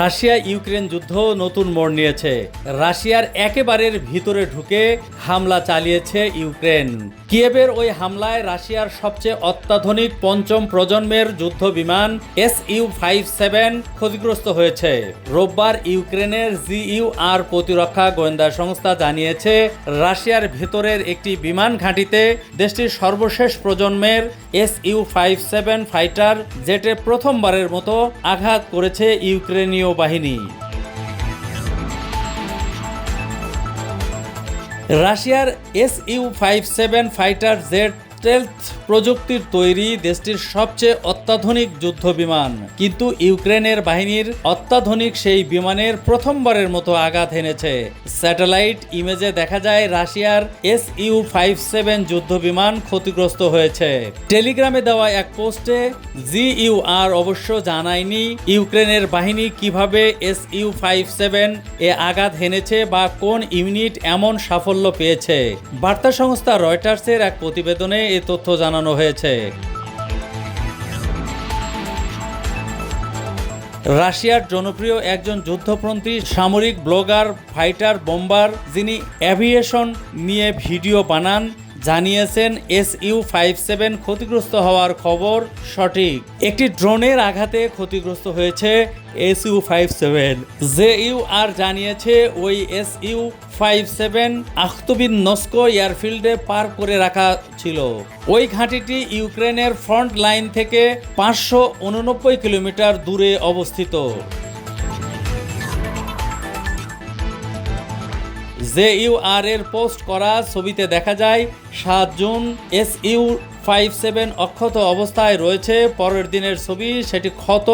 Russia Ukraine যুদ্ধ নতুন মোড় নিয়েছে। রাশিয়ার একেবারের ভিতরে ঢুকে হামলা চালিয়েছে ইউক্রেন। কিয়েভের ওই হামলায় রাশিয়ার সবচেয়ে অত্যাধুনিক পঞ্চম প্রজন্মের যুদ্ধ বিমান এস ইউ ফাইভ সেভেন ক্ষতিগ্রস্ত হয়েছে। রোববার ইউক্রেনের জিইউ আর প্রতিরক্ষা গোয়েন্দা সংস্থা জানিয়েছে, রাশিয়ার ভেতরের একটি বিমান ঘাঁটিতে দেশটির সর্বশেষ প্রজন্মের S U five seven fighter জেটে প্রথমবারের মতো আঘাত করেছে ইউক্রেনীয় বাহিনী। রাশিয়ার S U five seven fighter jet stealth প্রযুক্তির তৈরি দেশটির সবচেয়ে অত্যাধুনিক যুদ্ধ বিমান। কিন্তু ইউক্রেনের বাহিনীর অত্যাধুনিক সেই বিমানের প্রথমবারের মতো আঘাত এনেছে। স্যাটেলাইট ইমেজে দেখা যায় রাশিয়ার এস ইউ ফাইভ সেভেন যুদ্ধ বিমান ক্ষতিগ্রস্ত হয়েছে। টেলিগ্রামে দেওয়া এক পোস্টে, জি ইউ আর অবশ্য জানায়নি ইউক্রেনের বাহিনী কীভাবে এস ইউ ফাইভ সেভেন এ আঘাত হেনেছে বা কোন ইউনিট এমন সাফল্য পেয়েছে। বার্তা সংস্থা রয়টার্সের এক প্রতিবেদনে এ তথ্য জানানো হয়েছে। রাশিয়ার জনপ্রিয় একজন যুদ্ধপন্থী, সামরিক ব্লগার, ফাইটার, বোম্বার যিনি অ্যাভিয়েশন নিয়ে ভিডিও বানান জানিয়েছেন এস ইউ ফাইভ সেভেন ক্ষতিগ্রস্ত হওয়ার খবর সঠিক। একটি ড্রোনের আঘাতে ক্ষতিগ্রস্ত হয়েছে S U five seven. J U R জানিয়েছে ওই S U five seven Akhtubinsk এয়ারফিল্ডে পার করে রাখা ছিল। ওই ঘাঁটিটি ইউক্রেনের ফ্রন্ট লাইন থেকে পাঁচশো উননব্বই কিলোমিটার দূরে অবস্থিত। জে ইউ আর এর পোস্ট করা ছবিতে দেখা যায় সাত June S U five seven অক্ষত অবস্থায় রয়েছে। পরের দিনের ছবি, সেটি ক্ষত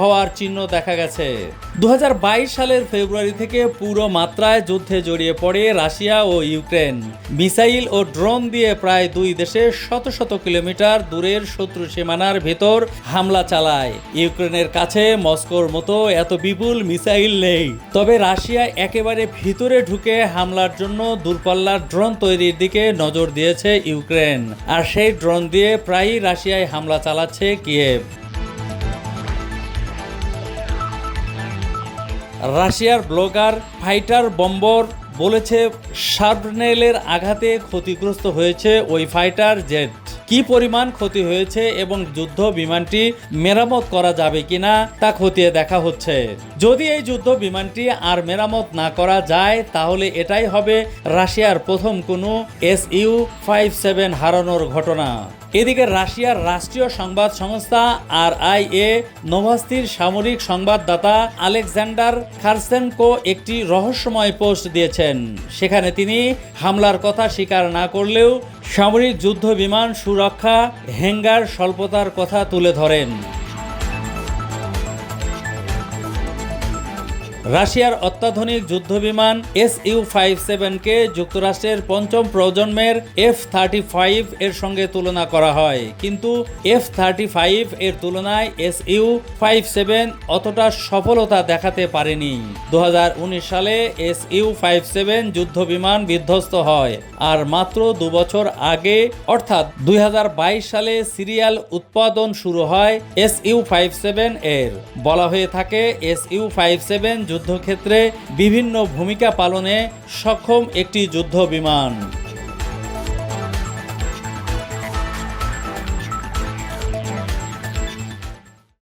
হওয়ার চিহ্ন দেখা গেছে। দু হাজার বাইশ সালের ফেব্রুয়ারি থেকে পুরো মাত্রায় যুদ্ধে জড়িয়ে পড়ে রাশিয়া ও ইউক্রেন। মিসাইল ও ড্রোন দিয়ে প্রায় দুই দেশে শত শত কিলোমিটার দূরের শত্রু সীমানার ভেতর হামলা চালায়। ইউক্রেনের কাছে মস্কোর মতো এত বিপুল মিসাইল নেই। তবে রাশিয়া একেবারে ভিতরে ঢুকে হামলার জন্য দূরপাল্লার ড্রোন তৈরির দিকে নজর দিয়েছে ইউক্রেন। আর সেই ড্রোন দিয়ে প্রায়ই রাশিয়ায় হামলা চালাচ্ছে কিয়েভ। রাশিয়ার ব্লগার ফাইটার বম্বর বলেছে শার্পনেলের আঘাতে ক্ষতিগ্রস্ত হয়েছে ওই ফাইটার জেট। কি পরিমাণ ক্ষতি হয়েছে এবং যুদ্ধ বিমানটি মেরামত করা যাবে কিনা তা খতিয়ে দেখা হচ্ছে। যদি এই যুদ্ধ বিমানটি আর মেরামত না করা যায়, তাহলে এটাই হবে রাশিয়ার প্রথম কোনো এস ইউ ফাইভ সেভেন হারানোর ঘটনা। এদিকে রাশিয়ার রাষ্ট্রীয় সংবাদ সংস্থা আর আই এ নোভাস্তির সামরিক সংবাদদাতা আলেকজান্ডার খারসেনকো একটি রহস্যময় পোস্ট দিয়েছেন। সেখানে তিনি হামলার কথা স্বীকার না করলেও সামরিক যুদ্ধ বিমান সুরক্ষা হ্যাঙ্গার স্বল্পতার কথা তুলে ধরেন। রাশিয়ার অত্যাধুনিক যুদ্ধবিমান এস ইউ ফাইভ সেভেনকে যুক্তরাষ্ট্রের পঞ্চম প্রজন্মের এফ থার্টি ফাইভ এর সঙ্গে তুলনা করা হয়। কিন্তু এফ থার্টি ফাইভ এর তুলনায় এস ইউ ফাইভ সেভেন অতটা সফলতা দেখাতে পারেনি। দু হাজার উনিশ সালে এস ইউ ফাইভ সেভেন যুদ্ধ বিমান বিধ্বস্ত হয় আর মাত্র দু বছর আগে, অর্থাৎ দুই হাজার বাইশ সালে সিরিয়াল উৎপাদন শুরু হয় এস ইউ ফাইভ সেভেন এর। বলা হয়ে থাকে এস ইউ ফাইভ সেভেন যুদ্ধক্ষেত্রে বিভিন্ন ভূমিকা পালনে সক্ষম একটি যুদ্ধ বিমান।